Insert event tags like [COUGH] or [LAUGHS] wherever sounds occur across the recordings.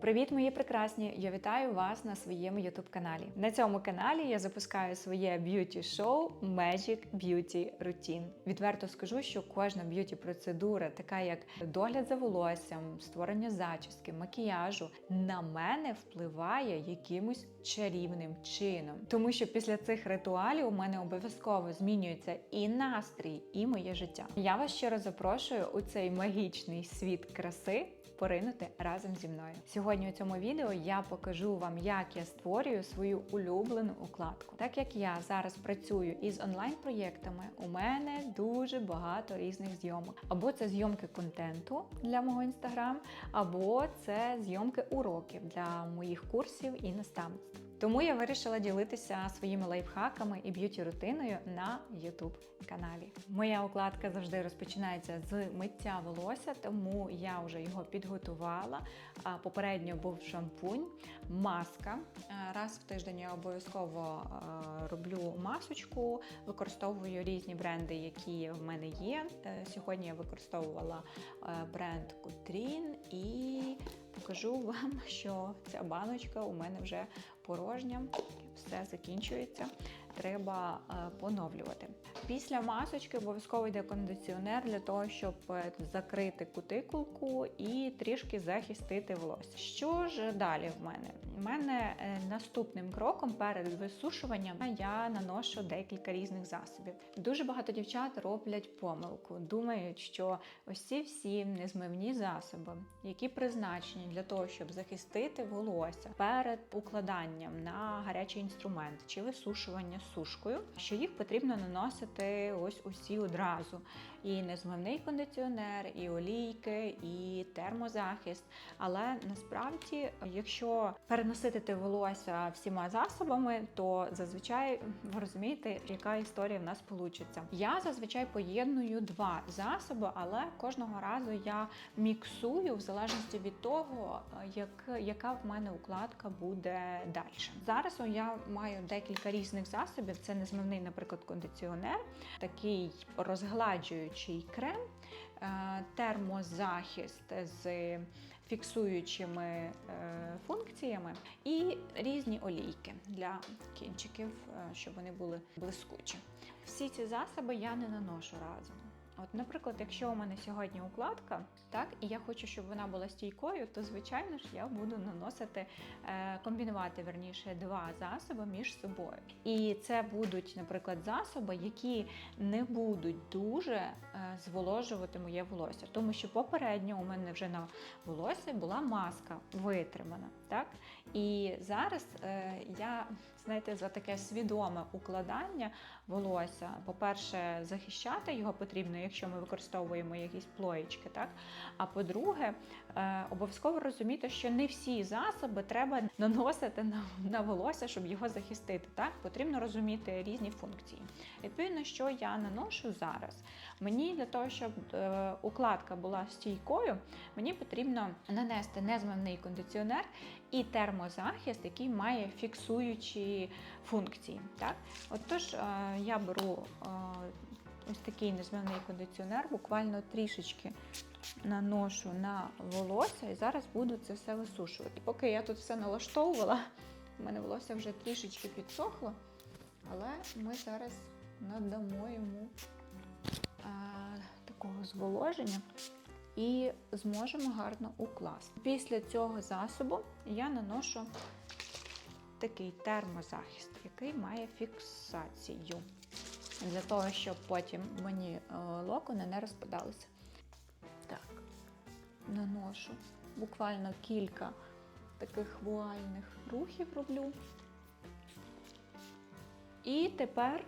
Привіт, мої прекрасні! Я вітаю вас на своєму youtube каналі. На цьому каналі я запускаю своє б'юті шоу Magic Beauty Routine. Відверто скажу, що кожна б'юті процедура, така як догляд за волоссям, створення зачіски, макіяжу, на мене впливає якимось чарівним чином. Тому що після цих ритуалів у мене обов'язково змінюється і настрій, і моє життя. Я вас щиро запрошую у цей магічний світ краси поринути разом зі мною. Сьогодні у цьому відео я покажу вам, як я створюю свою улюблену укладку. Так як я зараз працюю із онлайн-проєктами, у мене дуже багато різних зйомок. Або це зйомки контенту для мого інстаграм, або це зйомки уроків для моїх курсів і наставництв. Тому я вирішила ділитися своїми лайфхаками і б'юті рутиною на YouTube каналі. Моя укладка завжди розпочинається з миття волосся, тому я вже його підготувала. Попередньо був шампунь, маска. Раз в тиждень я обов'язково роблю масочку, використовую різні бренди, які в мене є. Е, Сьогодні я використовувала е, бренд Кутрін і покажу вам, [LAUGHS] що ця баночка у мене вже порожня, все закінчується. Треба е, поновлювати. Після масочки обов'язково йде кондиціонер для того, щоб е, закрити кутикулку і трішки захистити волосся. Що ж далі в мене? У мене е, наступним кроком перед висушуванням я наношу декілька різних засобів. Дуже багато дівчат роблять помилку, думають, що ось ці всі незмивні засоби, які призначені для того, щоб захистити волосся перед укладанням на гарячий інструмент чи висушування сушкою, що їх потрібно наносити ось усі одразу. І незмивний кондиціонер, і олійки, і термозахист. Але насправді, якщо переносити те волосся всіма засобами, то зазвичай ви розумієте, яка історія в нас вийде. Я зазвичай поєдную два засоби, але кожного разу я міксую в залежності від того, як, яка в мене укладка буде далі. Зараз я маю декілька різних засобів. Це незмивний, наприклад, кондиціонер, такий розгладжуючий крем, е, термозахист з фіксуючими е, функціями і різні олійки для кінчиків, е, щоб вони були блискучі. Всі ці засоби я не наношу разом. От, наприклад, якщо у мене сьогодні укладка, так, і я хочу, щоб вона була стійкою, то звичайно ж я буду наносити, е, комбінувати верніше два засоби між собою. І це будуть, наприклад, засоби, які не будуть дуже е, зволожувати моє волосся, тому що попередньо у мене вже на волосі була маска витримана. Так? І зараз е, я, знаєте, за таке свідоме укладання волосся, по-перше, захищати його потрібно, якщо ми використовуємо якісь плоєчки. Так? А по-друге, е, обов'язково розуміти, що не всі засоби треба наносити на, на волосся, щоб його захистити. Так? Потрібно розуміти різні функції. Відповідно, що я наношу зараз. Мені для того, щоб е, укладка була стійкою, мені потрібно нанести незмивний кондиціонер і термозахист, який має фіксуючі функції. Так? Отож, е, я беру е, ось такий незмивний кондиціонер, буквально трішечки наношу на волосся і зараз буду це все висушувати. Поки я тут все налаштовувала, у мене волосся вже трішечки підсохло, але ми зараз надамо йому а, такого зволоження і зможемо гарно укласти. Після цього засобу я наношу такий термозахист, який має фіксацію. Для того, щоб потім мені е, локони не розпадалися. Так, наношу буквально кілька таких вуальних рухів роблю. І тепер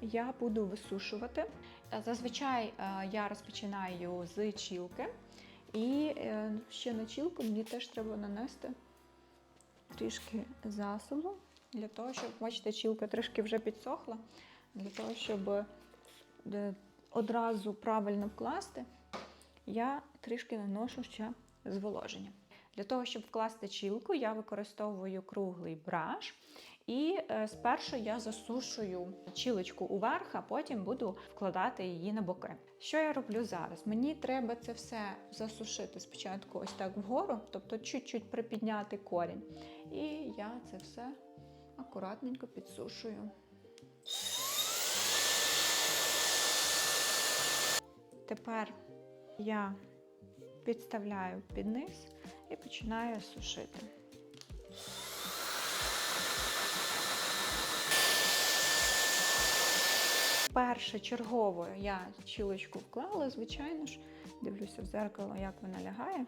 я буду висушувати. Е, Зазвичай е, я розпочинаю з чілки, і ще на чілку мені теж треба нанести трішки засобу, для того, щоб, бачите, чілка трішки вже підсохла, для того, щоб е, одразу правильно вкласти, я трішки наношу ще зволоження. Для того, щоб вкласти чілку, я використовую круглий браш І е, спершу я засушую чілочку уверх, а потім буду вкладати її на боки. Що я роблю зараз? Мені треба це все засушити спочатку ось так вгору, тобто чуть-чуть припідняти корінь. І я це все акуратненько підсушую. Тепер я підставляю під низ і починаю сушити. Перше чергово я чілочку вклала, звичайно ж, дивлюся в зеркало, як вона лягає.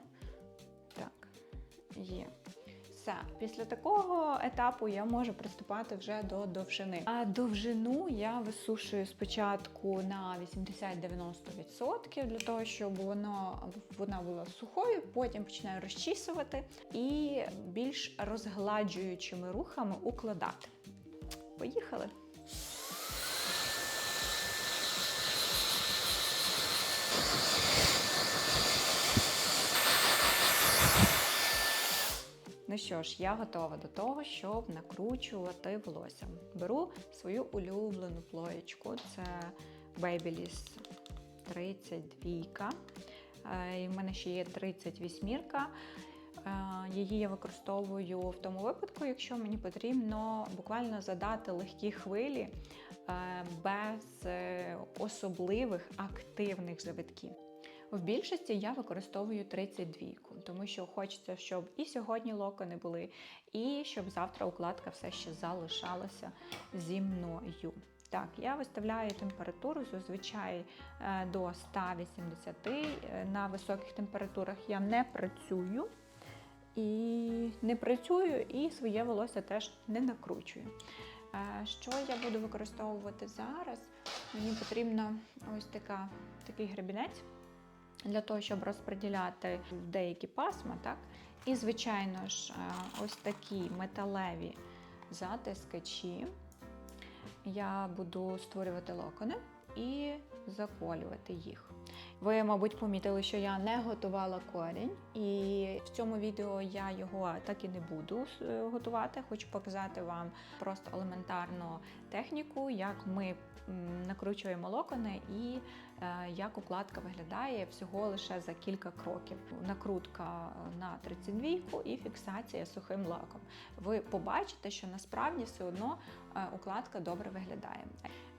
Так, є. Все, після такого етапу я можу приступати вже до довжини. А довжину я висушую спочатку на 80-90% для того, щоб воно, вона була сухою, потім починаю розчісувати і більш розгладжуючими рухами укладати. Поїхали! Ну що ж, я готова до того, щоб накручувати волосся. Беру свою улюблену плоєчку, це Babyliss 32. Е, І в мене ще є 38. Її я використовую в тому випадку, якщо мені потрібно буквально задати легкі хвилі е, без е, особливих активних завитків. В більшості я використовую 32, тому що хочеться, щоб і сьогодні локони були, і щоб завтра укладка все ще залишалася зі мною. Так, я виставляю температуру зазвичай е, до 180. Е, На високих температурах я не працюю і не працюю, і своє волосся теж не накручую. Е, Що я буду використовувати зараз? Мені потрібно ось така, такий гребінець для того, щоб розподіляти деякі пасма. Так? І, звичайно ж, е, ось такі металеві затискачі. Я буду створювати локони і заколювати їх. Ви, мабуть, помітили, що я не готувала корінь, і в цьому відео я його так і не буду е, готувати. Хочу показати вам просто елементарну техніку, як ми накручуємо локони і як укладка виглядає всього лише за кілька кроків. Накрутка на 32 і фіксація сухим лаком. Ви побачите, що насправді все одно е, укладка добре виглядає.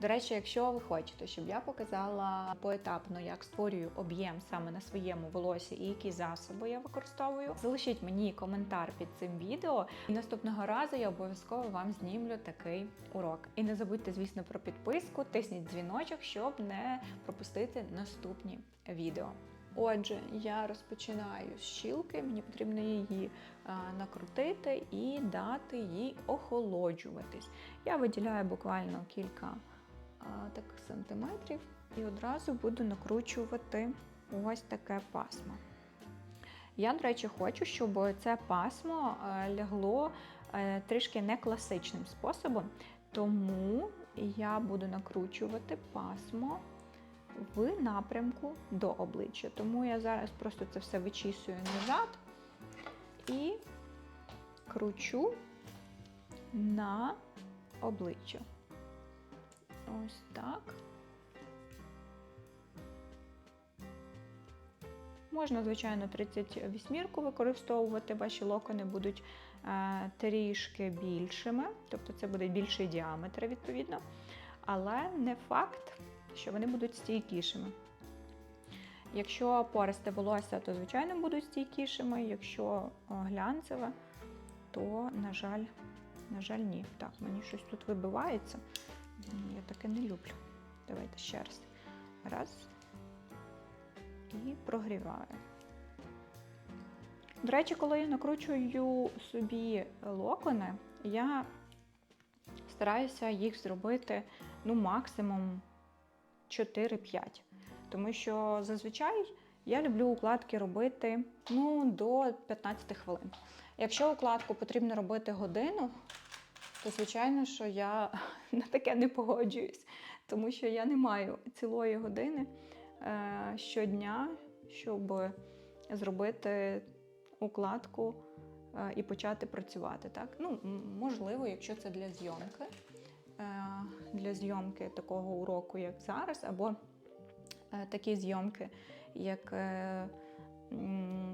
До речі, якщо ви хочете, щоб я показала поетапно, як створюю об'єм саме на своєму волосі і які засоби я використовую, залишіть мені коментар під цим відео, і наступного разу я обов'язково вам знімлю такий урок. І не забудьте, звісно, про підписку, тисніть дзвіночок, щоб не пропустити наступні відео. Отже, я розпочинаю з щілки, мені потрібно її накрутити і дати їй охолоджуватись. Я виділяю буквально кілька а, таких сантиметрів і одразу буду накручувати ось таке пасмо. Я, до речі, хочу, щоб це пасмо е, лягло е, трішки не класичним способом, тому я буду накручувати пасмо в напрямку до обличчя. Тому я зараз просто це все вичісую назад і кручу на обличчя. Ось так. Можна, звичайно, 38 використовувати, ваші локони будуть е, трішки більшими, тобто це буде більший діаметр, відповідно. Але не факт, що вони будуть стійкішими. Якщо пористе волосся, то, звичайно, будуть стійкішими. Якщо е, глянцеве, то, на жаль, на жаль, ні. Так, мені щось тут вибивається. Я таке не люблю. Давайте ще раз. Раз. І прогріваю. До речі, коли я накручую собі локони, я стараюся їх зробити ну, максимум 4-5. Тому що зазвичай я люблю укладки робити ну, до 15 хвилин. Якщо укладку потрібно робити годину, то звичайно, що я [LAUGHS] на таке не погоджуюсь, тому що я не маю цілої години е, щодня, щоб зробити укладку е, і почати працювати. Так? Ну, можливо, якщо це для зйомки, для зйомки такого уроку, як зараз, або е, такі зйомки, як е,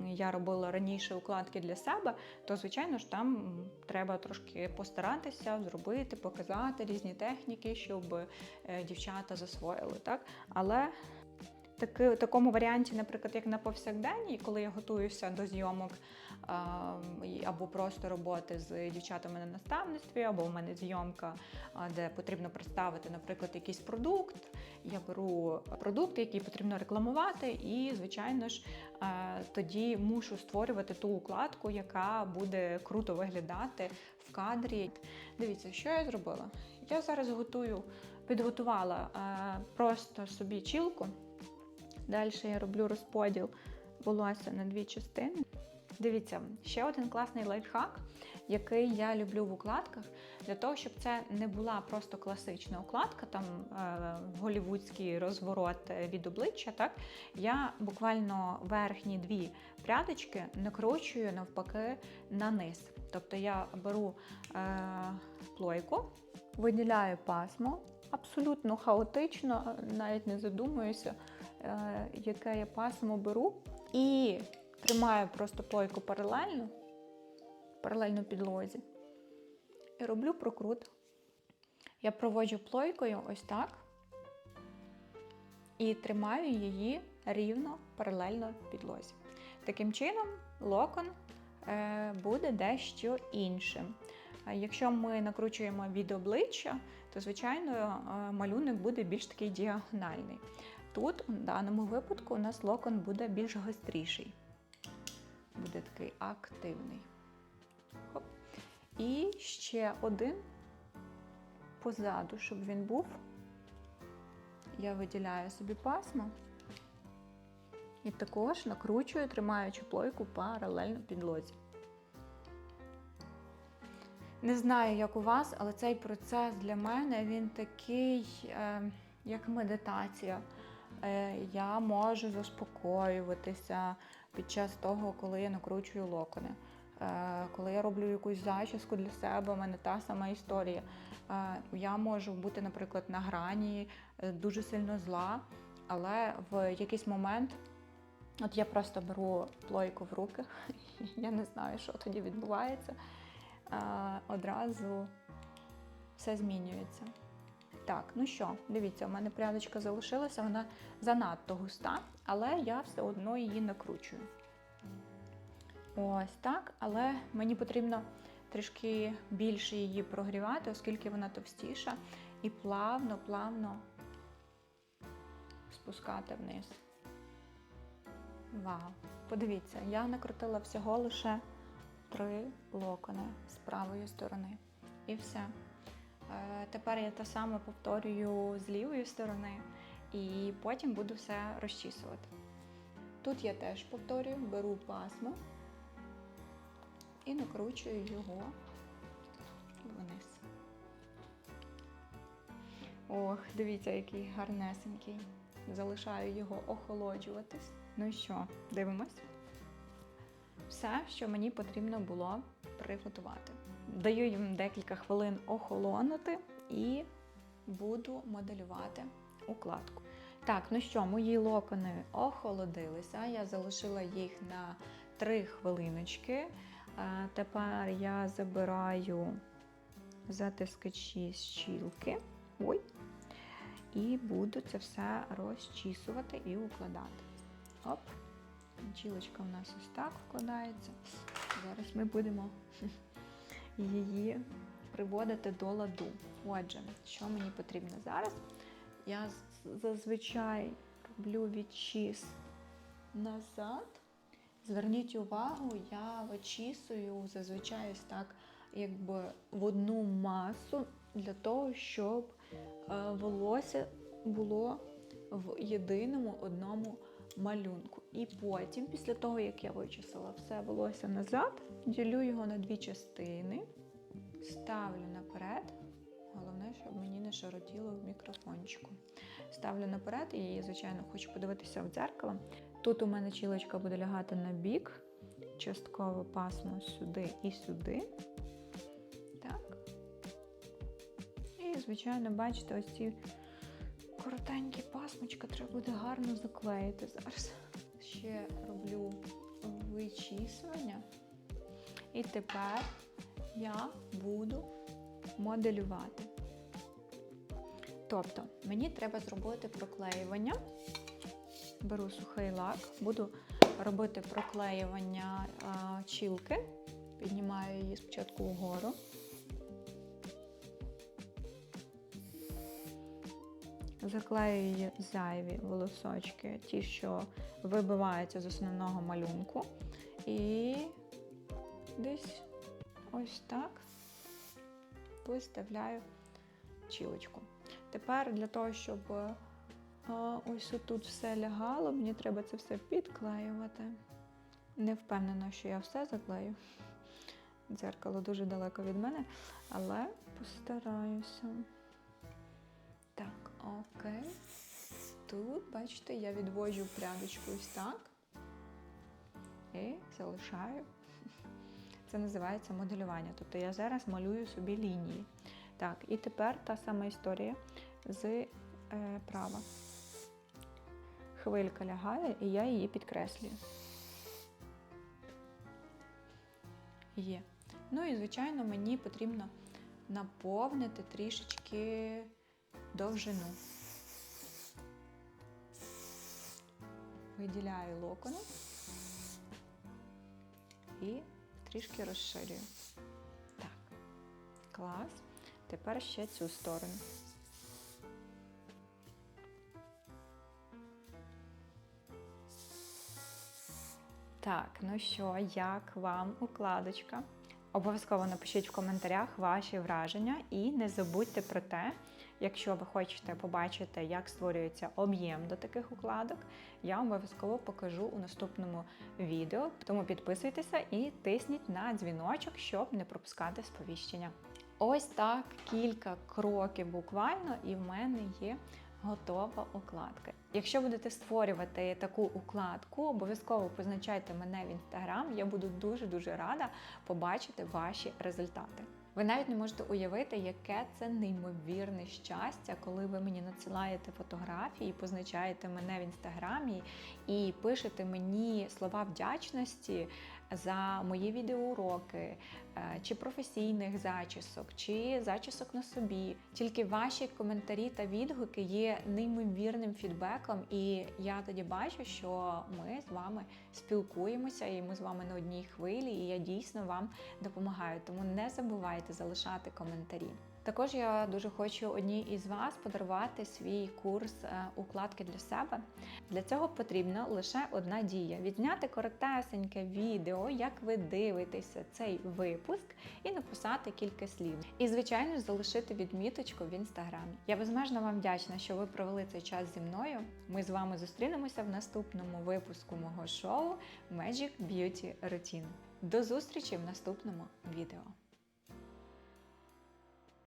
я робила раніше укладки для себе, то звичайно ж там треба трошки постаратися, зробити, показати різні техніки, щоб е, дівчата засвоїли. Так? Але в такому варіанті, наприклад, як на повсякденній, коли я готуюся до зйомок або просто роботи з дівчатами на наставництві, або в мене зйомка, де потрібно представити, наприклад, якийсь продукт. Я беру продукт, який потрібно рекламувати, і, звичайно ж, тоді мушу створювати ту укладку, яка буде круто виглядати в кадрі. Дивіться, що я зробила? Я зараз готую, підготувала просто собі чілку. Далі я роблю розподіл волосся на дві частини. Дивіться, ще один класний лайфхак, який я люблю в укладках, для того, щоб це не була просто класична укладка, там е, голівудський розворот від обличчя. Так я буквально верхні дві прядочки накручую навпаки на низ. Тобто я беру е, плойку, виділяю пасмо, абсолютно хаотично, навіть не задумуюся, е, яке я пасмо беру, і тримаю просто плойку паралельно, паралельно підлозі. І роблю прокрут. Я проводжу плойкою ось так і тримаю її рівно паралельно підлозі. Таким чином, локон е, буде дещо іншим. Якщо ми накручуємо від обличчя, то звичайно е, малюнок буде більш такий діагональний. Тут, у даному випадку, у нас локон буде більш гостріший, буде такий активний. Хоп. І ще один позаду, щоб він був. Я виділяю собі пасмо і також накручую, тримаючи плойку паралельно підлозі. Не знаю, як у вас, але цей процес для мене він такий, е, як медитація. Е, я можу заспокоюватися під час того, коли я накручую локони. Е, коли я роблю якусь зачіску для себе, у мене та сама історія. Е, я можу бути, наприклад, на грані е, дуже сильно зла, але в якийсь момент от я просто беру плойку в руки, [LAUGHS] я не знаю, що тоді відбувається. Одразу все змінюється. Так, ну що, дивіться, у мене прядочка залишилася, вона занадто густа, але я все одно її накручую. Ось так, але мені потрібно трішки більше її прогрівати, оскільки вона товстіша, і плавно-плавно спускати вниз. Вау! Подивіться, я накрутила всього лише три локони з правої сторони. І все. Е, Тепер я те саме повторюю з лівої сторони, і потім буду все розчісувати. Тут я теж повторюю, беру пасмо і накручую його вниз. Ох, дивіться, який гарнесенький. Залишаю його охолоджуватись. Ну і що, дивимось? Все, що мені потрібно було приготувати. Даю їм декілька хвилин охолонути і буду моделювати укладку. Так, ну що, мої локони охолодилися. Я залишила їх на 3 хвилиночки. Е, Тепер я забираю затискачі щілки. Ой. І буду це все розчісувати і укладати. Оп. Чілочка в нас ось так вкладається. Зараз ми будемо її приводити до ладу. Отже, що мені потрібно зараз? Я зазвичай роблю відчіс назад. Зверніть увагу, я вичісую зазвичай ось так, якби в одну масу для того, щоб е, волосся було в єдиному одному малюнку. І потім, після того, як я вичесала все волосся назад, ділю його на дві частини, ставлю наперед. Головне, щоб мені не шаротіло в мікрофончику. Ставлю наперед і, звичайно, хочу подивитися в дзеркало. Тут у мене чілочка буде лягати на бік, частково пасмо сюди і сюди. Так. І, звичайно, бачите, ось ці коротенькі пасмочка треба буде гарно заклеїти. Зараз ще роблю вичісування. І тепер я буду моделювати. Тобто, мені треба зробити проклеювання. Беру сухий лак, буду робити проклеювання чілки. Піднімаю її спочатку вгору. Заклею її зайві волосочки, ті, що вибиваються з основного малюнку. І десь ось так виставляю чілочку. Тепер для того, щоб ось тут все лягало, мені треба це все підклеювати. Не впевнена, що я все заклею. Дзеркало дуже далеко від мене, але постараюся. Окей. Тут, бачите, я відводжу прядочку ось так. І залишаю. [LAUGHS] Це називається моделювання. Тобто я зараз малюю собі лінії. Так, і тепер та сама історія з е, права. Хвилька лягає, і я її підкреслюю. Є. Ну і, звичайно, мені потрібно наповнити трішечки довжину. Виділяю локони і трішки розширюю. Так, клас. Тепер ще цю сторону. Так, ну що, як вам укладочка? Обов'язково напишіть в коментарях ваші враження і не забудьте про те, якщо ви хочете побачити, як створюється об'єм до таких укладок, я обов'язково покажу у наступному відео. Тому підписуйтеся і тисніть на дзвіночок, щоб не пропускати сповіщення. Ось так кілька кроків буквально, і в мене є готова укладка. Якщо будете створювати таку укладку, обов'язково позначайте мене в інстаграм. Я буду дуже-дуже рада побачити ваші результати. Ви навіть не можете уявити, яке це неймовірне щастя, коли ви мені надсилаєте фотографії, позначаєте мене в інстаграмі і пишете мені слова вдячності за мої відеоуроки, е, чи професійних зачісок, чи зачісок на собі. Тільки ваші коментарі та відгуки є неймовірним фідбеком, і я тоді бачу, що ми з вами спілкуємося, і ми з вами на одній хвилі, і я дійсно вам допомагаю. Тому не забувайте залишати коментарі. Також я дуже хочу одній із вас подарувати свій курс е, укладки для себе. Для цього потрібна лише одна дія: відзняти коротесеньке відео, як ви дивитеся цей випуск, і написати кілька слів. І, звичайно, залишити відміточку в інстаграмі. Я безмежно вам вдячна, що ви провели цей час зі мною. Ми з вами зустрінемося в наступному випуску мого шоу Magic Beauty Routine. До зустрічі в наступному відео.